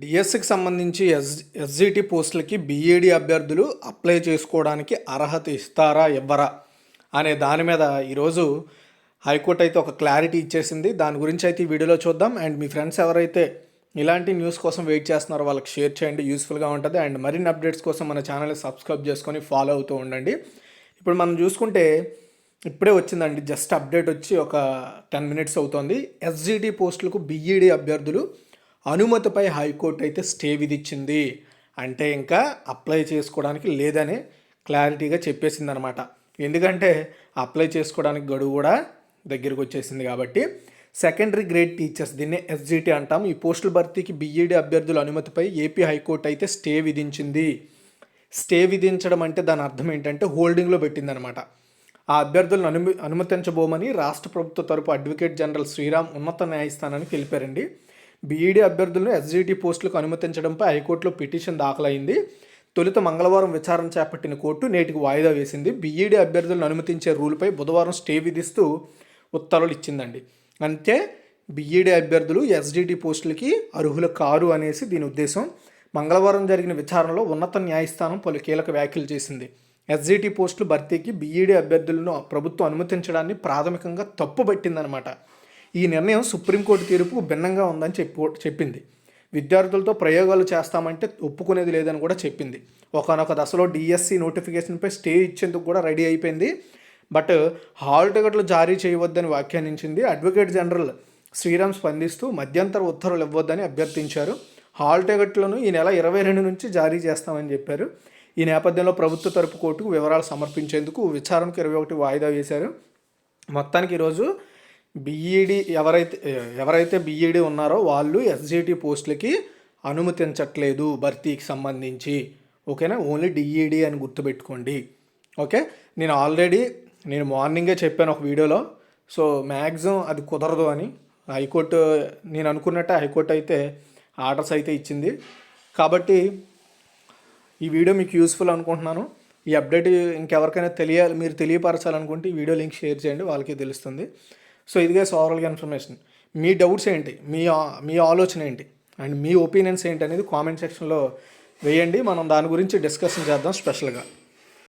డిఎస్సికి సంబంధించి S SGT పోస్టులకి బీఈడి అభ్యర్థులు అప్లై చేసుకోవడానికి అర్హత ఇస్తారా ఇవ్వరా అనే దాని మీద ఈరోజు హైకోర్టు అయితే ఒక క్లారిటీ ఇచ్చేసింది. దాని గురించి అయితే ఈ వీడియోలో చూద్దాం. అండ్ మీ ఫ్రెండ్స్ ఎవరైతే ఇలాంటి న్యూస్ కోసం వెయిట్ చేస్తున్నారో వాళ్ళకి షేర్ చేయండి. యూస్ఫుల్గా ఉంటుంది. అండ్ మరిన్ని అప్డేట్స్ కోసం మన ఛానల్ని సబ్స్క్రైబ్ చేసుకొని ఫాలో అవుతూ ఉండండి. ఇప్పుడు మనం చూసుకుంటే ఇప్పుడే వచ్చిందండి. జస్ట్ అప్డేట్ వచ్చి ఒక టెన్ మినిట్స్ అవుతోంది. ఎస్జిటి పోస్టులకు బీఈడి అభ్యర్థులు అనుమతిపై హైకోర్టు అయితే స్టే విధించింది. అంటే ఇంకా అప్లై చేసుకోవడానికి లేదని క్లారిటీగా చెప్పేసింది అనమాట ఎందుకంటే అప్లై చేసుకోవడానికి గడువు కూడా దగ్గరికి వచ్చేసింది కాబట్టి సెకండరీ గ్రేడ్ టీచర్స్ దీన్నే ఎస్జిటి అంటాం. ఈ పోస్టుల భర్తీకి బీఈడి అభ్యర్థుల అనుమతిపై ఏపీ హైకోర్టు అయితే స్టే విధించింది. స్టే విధించడం అంటే దాని అర్థం ఏంటంటే హోల్డింగ్లో పెట్టిందనమాట. ఆ అభ్యర్థులను అనుమ అనుమతించబోమని రాష్ట్ర ప్రభుత్వ తరపు అడ్వకేట్ జనరల్ శ్రీరామ్ ఉన్నత న్యాయస్థానానికి తెలిపారండి బీఈడీ అభ్యర్థులను ఎస్జీటీ పోస్టులకు అనుమతించడంపై హైకోర్టులో పిటిషన్ దాఖలైంది. తొలుత మంగళవారం విచారణ చేపట్టిన కోర్టు నేటికి వాయిదా వేసింది. బీఈడీ అభ్యర్థులను అనుమతించే రూల్పై బుధవారం స్టే విధిస్తూ ఉత్తర్వులు ఇచ్చిందండి. అంటే బీఈడీ అభ్యర్థులు ఎస్డిటి పోస్టులకి అర్హులు కారు అనేసి దీని ఉద్దేశం. మంగళవారం జరిగిన విచారణలో ఉన్నత న్యాయస్థానం పలు కీలక వ్యాఖ్యలు చేసింది. ఎస్జిటి పోస్టులు భర్తీకి బీఈడీ అభ్యర్థులను ప్రభుత్వం అనుమతించడాన్ని ప్రాథమికంగా తప్పుపట్టిందనమాట. ఈ నిర్ణయం సుప్రీంకోర్టు తీర్పు భిన్నంగా ఉందని చెప్పి చెప్పింది. విద్యార్థులతో ప్రయోగాలు చేస్తామంటే ఒప్పుకునేది లేదని కూడా చెప్పింది. ఒకనొక దశలో డిఎస్సి నోటిఫికేషన్పై స్టే ఇచ్చేందుకు కూడా రెడీ అయిపోయింది. బట్ హాల్ టికెట్లు జారీ చేయవద్దని వ్యాఖ్యానించింది అడ్వకేట్ జనరల్ శ్రీరామ్ స్పందిస్తూ మధ్యంతర ఉత్తర్వులు ఇవ్వద్దని అభ్యర్థించారు. హాల్ టికెట్లను ఈ నెల ఇరవై రెండు నుంచి జారీ చేస్తామని చెప్పారు. ఈ నేపథ్యంలో ప్రభుత్వ తరపు కోర్టుకు వివరాలు సమర్పించేందుకు విచారణకు ఇరవై ఒకటి వాయిదా వేశారు. మొత్తానికి ఈరోజు బీఈడి ఎవరైతే ఎవరైతే బీఈడి ఉన్నారో వాళ్ళు ఎస్జిటి పోస్టులకి అనుమతించట్లేదు భర్తీకి సంబంధించి. ఓకేనా? ఓన్లీ డిఈడి అని గుర్తుపెట్టుకోండి. ఓకే? నేను ఆల్రెడీ నేను మార్నింగే చెప్పాను ఒక వీడియోలో. సో మ్యాక్సిమం అది కుదరదు అని. హైకోర్టు నేను అనుకున్నట్టే హైకోర్టు అయితే ఆర్డర్స్ అయితే ఇచ్చింది. కాబట్టి ఈ వీడియో మీకు యూస్ఫుల్ అనుకుంటున్నాను. ఈ అప్డేట్ ఇంకెవరికైనా తెలియాలి మీరు తెలియపరచాలనుకుంటే ఈ వీడియో లింక్ షేర్ చేయండి వాళ్ళకి తెలుస్తుంది. సో ఇదిగా ఓవరాల్గా ఇన్ఫర్మేషన్ మీ డౌట్స్ ఏంటి? మీ మీ ఆలోచన ఏంటి? అండ్ మీ ఒపీనియన్స్ ఏంటి అనేది కామెంట్ సెక్షన్లో వేయండి. మనం దాని గురించి డిస్కషన్ చేద్దాం స్పెషల్గా